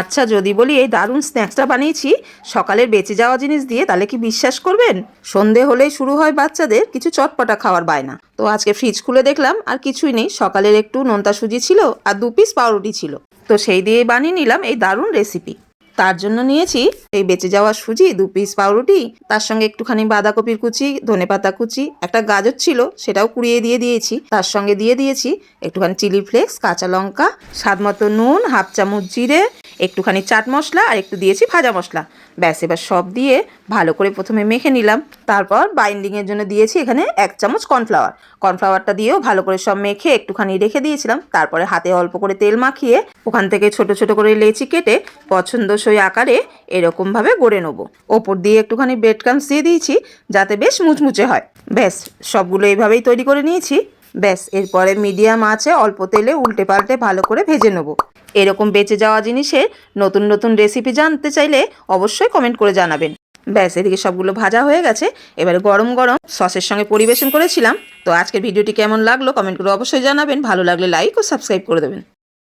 আচ্ছা যদি বলি এই দারুণ স্ন্যাক্সটা বানিয়েছি, সকালের বেঁচে যাওয়া জিনিস দিয়ে তাহলে কি বিশ্বাস করবেন? সন্ধে হলেই শুরু হয় বাচ্চাদের কিছু চটপটা খাওয়ার বায়না। তো আজকে ফ্রিজ খুলে দেখলাম, আর কিছুই নেই। সকালের একটু নোনতা সুজি ছিল, আর দু পিস পাউরুটি ছিল। তো সেই দিয়ে বানিয়ে নিলাম এই দারুণ রেসিপি তার জন্য নিয়েছি এই বেঁচে যাওয়া সুজি, দু পিস পাউরুটি, তার সঙ্গে একটুখানি বাঁধাকপির কুচি, ধনেপাতা কুচি, একটা গাজর ছিল, সেটাও কুড়িয়ে দিয়ে দিয়েছি। তার সঙ্গে দিয়ে দিয়েছি একটুখানি চিলি ফ্লেক্স কাঁচা লঙ্কা স্বাদ মতো নুন, হাফ চামচ জিরে একটুখানি চাট মশলা আর একটু দিয়েছি ভাজা মশলা। ব্যাস, এবার সব দিয়ে ভালো করে প্রথমে মেখে নিলাম। তারপর বাইন্ডিংয়ের জন্য দিয়েছি এখানে এক চামচ কর্নফ্লাওয়ার কর্নফ্লাওয়ারটা দিয়েও ভালো করে সব মেখে একটুখানি রেখে দিয়েছিলাম। তারপরে হাতে অল্প করে তেল মাখিয়ে ওখান থেকে ছোট ছোট করে লেচি কেটে পছন্দসই আকারে এরকমভাবে গড়ে নেব। ওপর দিয়ে একটুখানি ব্রেড ক্রামস দিয়ে দিয়েছি যাতে বেশ মুচমুচে হয়। ব্যাস, সবগুলো এইভাবেই তৈরি করে নিয়েছি। ব্যাস, এরপরে মিডিয়াম আছে, অল্প তেলে উল্টে পাল্টে ভালো করে ভেজে নেব। এরকম বেঁচে যাওয়া জিনিসের নতুন নতুন রেসিপি জানতে চাইলে অবশ্যই কমেন্ট করে জানাবেন। ব্যাস, এদিকে সবগুলো ভাজা হয়ে গেছে। এবারে গরম গরম সসের সঙ্গে পরিবেশন করেছিলাম। তো আজকের ভিডিওটি কেমন লাগল কমেন্ট করে অবশ্যই জানাবেন। ভালো লাগলে লাইক ও সাবস্ক্রাইব করে দেবেন।